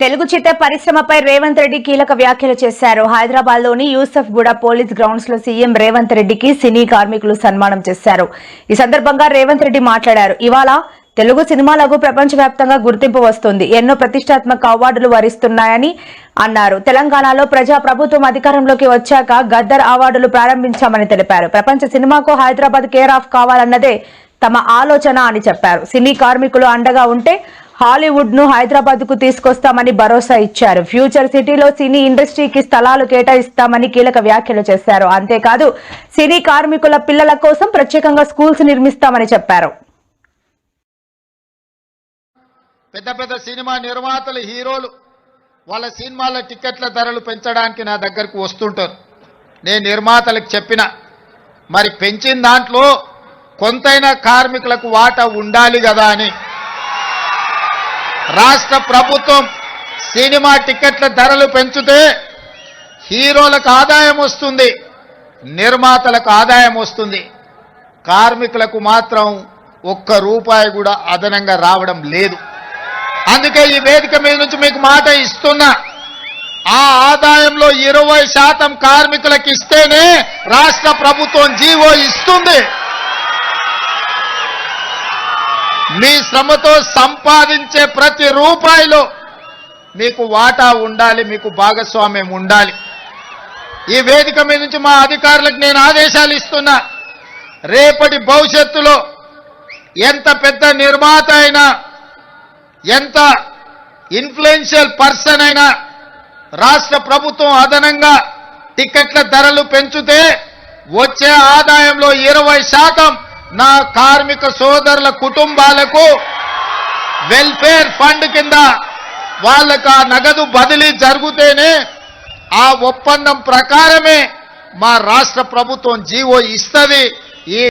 తెలుగు చిత్ర పరిశ్రమపై రేవంత్ రెడ్డి కీలక వ్యాఖ్యలు చేశారు. హైదరాబాద్లోని యూసఫ్ గూడ పోలీస్ గ్రౌండ్స్లో సీఎం రేవంత్ రెడ్డికి సినీ కార్మికులు సన్మానం చేశారు. ఈ సందర్భంగా రేవంత్ రెడ్డి మాట్లాడారు. ఇవాళ తెలుగు సినిమాలకు ప్రపంచవ్యాప్తంగా గుర్తింపు వస్తుంది. ఎన్నో ప్రతిష్టాత్మక అవార్డులు వరిస్తున్నాయని అన్నారు. తెలంగాణలో ప్రజా ప్రభుత్వం అధికారంలోకి వచ్చాక గద్దర్ అవార్డులు ప్రారంభించామని తెలిపారు. ప్రపంచ సినిమాకు హైదరాబాద్ కేర్ ఆఫ్ కావాలన్నదే తమ ఆలోచన అని చెప్పారు. సినీ కార్మికులు అండగా ఉంటే హాలీవుడ్ను హైదరాబాద్కు తీసుకొస్తామని భరోసా ఇచ్చారు. ఫ్యూచర్ సిటీలో సినీ ఇండస్ట్రీకి స్థలాలు కేటాయిస్తామని కీలక వ్యాఖ్యలు చేశారు. అంతేకాదు సినీ కార్మికుల పిల్లల కోసం ప్రత్యేకంగా స్కూల్స్ నిర్మిస్తామని చెప్పారు. పెద్ద పెద్ద సినిమా నిర్మాతలు హీరోలు వాళ్ళ సినిమాల టికెట్ల ధరలు పెంచడానికి నా దగ్గరకు వస్తుంటారు. నేను నిర్మాతలకు చెప్పిన మరి పెంచిన దాంట్లో కొంతైనా కార్మికులకు వాటా ఉండాలి కదా అని రాష్ట్ర ప్రభుత్వం సినిమా టికెట్ల ధరలు పెంచితే హీరోలకు ఆదాయం వస్తుంది నిర్మాతలకు ఆదాయం వస్తుంది. కార్మికులకు మాత్రం ఒక్క రూపాయి కూడా అదనంగా రావడం లేదు. అందుకే ఈ వేదిక మీద నుంచి మీకు మాట ఇస్తున్నా ఆ ఆదాయంలో ఇరవై శాతం కార్మికులకు ఇస్తేనే రాష్ట్ర ప్రభుత్వం జీవో ఇస్తుంది. మీ శ్రమతో సంపాదించే ప్రతి రూపాయిలో మీకు వాటా ఉండాలి మీకు భాగస్వామ్యం ఉండాలి. ఈ వేదిక మీద నుంచి మా అధికారులకు నేను ఆదేశాలు ఇస్తున్నా. రేపటి భవిష్యత్తులో ఎంత పెద్ద నిర్మాత అయినా ఎంత ఇన్ఫ్లుయెన్షియల్ పర్సన్ అయినా రాష్ట్ర ప్రభుత్వం అదనంగా టిక్కెట్ల ధరలు పెంచితే వచ్చే ఆదాయంలో ఇరవై శాతం నా కార్మిక సోదరుల కుటుంబాలకు వెల్ఫేర్ ఫండ్ కింద వాళ్ళకు ఆ నగదు బదిలీ జరిగితేనే ఆ ఒప్పందం ప్రకారమే మా రాష్ట్ర ప్రభుత్వం జీవో ఇస్తుంది.